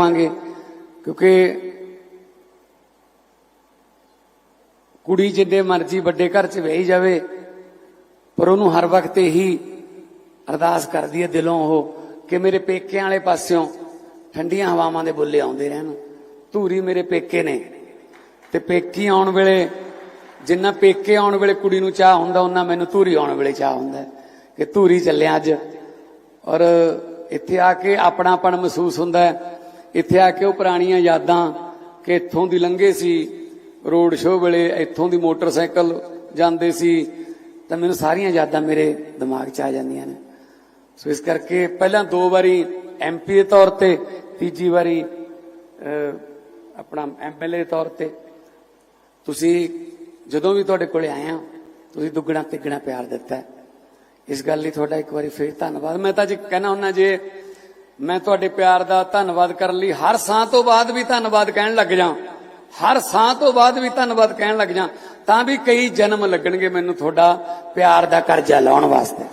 ਪਾਵਾਂਗੇ, ਕਿਉਂਕਿ ਕੁੜੀ ਜਿੰਨੇ ਮਰਜ਼ੀ ਵੱਡੇ ਘਰ 'ਚ ਵਹੀ ਜਾਵੇ, ਪਰ ਉਹਨੂੰ ਹਰ ਵਕਤ ਇਹੀ ਅਰਦਾਸ ਕਰਦੀ ਹੈ ਦਿਲੋਂ ਉਹ, ਕਿ ਮੇਰੇ ਪੇਕਿਆਂ ਵਾਲੇ ਪਾਸਿਓਂ ਠੰਡੀਆਂ ਹਵਾਵਾਂ ਦੇ ਬੁੱਲੇ ਆਉਂਦੇ ਰਹਿਣ। ਧੂਰੀ ਮੇਰੇ ਪੇਕੇ ਨੇ, ਤੇ ਪੇਕੀ ਆਉਣ ਵੇਲੇ, ਜਿੰਨਾ ਪੇਕੇ ਆਉਣ ਵੇਲੇ ਕੁੜੀ ਨੂੰ ਚਾਹ ਹੁੰਦਾ ਉਹਨਾਂ ਮੈਨੂੰ ਧੂਰੀ ਆਉਣ ਵੇਲੇ ਚਾਹ ਹੁੰਦਾ। ਕਿ ਧੂਰੀ ਚੱਲਿਆ ਅੱਜ, ਔਰ ਇੱਥੇ ਆ ਕੇ ਆਪਣਾਪਣ ਮਹਿਸੂਸ ਹੁੰਦਾ ਹੈ। ਇੱਥੇ ਆ ਕੇ ਉਹ ਪੁਰਾਣੀਆਂ ਯਾਦਾਂ ਕਿ ਇੱਥੋਂ ਦੀ ਲੰਘੇ ਸੀ ਰੋਡ ਸ਼ੋਅ ਵੇਲੇ ਇੱਥੋਂ ਦੀ ਮੋਟਰਸਾਈਕਲ ਜਾਂਦੇ ਸੀ ਤਾਂ ਮੈਨੂੰ ਸਾਰੀਆਂ ਯਾਦਾਂ ਮੇਰੇ ਦਿਮਾਗ 'ਚ ਆ ਜਾਂਦੀਆਂ ਨੇ। ਸੋ ਇਸ ਕਰਕੇ ਪਹਿਲਾਂ ਦੋ ਵਾਰੀ ਐਮਪੀ ਦੇ ਤੌਰ ਤੇ ਤੀਜੀ ਵਾਰੀ ਅਹ, ਆਪਣਾ ਐਮਐਲਏ ਦੇ ਤੌਰ ਤੇ। ਤੁਸੀਂ ਜਦੋਂ ਵੀ ਤੁਹਾਡੇ ਕੋਲੇ ਆਏ ਆ ਤੁਸੀਂ ਦੁੱਗਣਾ ਤਿੱਗਣਾ ਪਿਆਰ ਦਿੱਤਾ। ਇਸ ਗੱਲ ਲਈ ਤੁਹਾਡਾ ਇੱਕ ਵਾਰੀ ਫੇਰ ਧੰਨਵਾਦ। ਮੈਂ ਤਾਂ ਜੀ ਕਹਿਣਾ ਹੁੰਨਾ ਜੇ ਮੈਂ ਤੁਹਾਡੇ ਪਿਆਰ ਦਾ ਧੰਨਵਾਦ ਕਰਨ ਲਈ ਹਰ ਸਾਹ ਤੋਂ ਬਾਅਦ ਵੀ ਧੰਨਵਾਦ ਕਹਿਣ ਲੱਗ ਜਾ। ਹਰ ਸਾਹ ਤੋਂ ਬਾਅਦ ਵੀ ਧੰਨਵਾਦ ਕਹਿਣ ਲੱਗ ਜਾਂ। ਤਾਂ ਵੀ ਕਈ ਜਨਮ ਲੱਗਣਗੇ ਮੈਨੂੰ ਤੁਹਾਡਾ ਪਿਆਰ ਦਾ ਕਰਜ਼ਾ ਲਾਉਣ ਵਾਸਤੇ।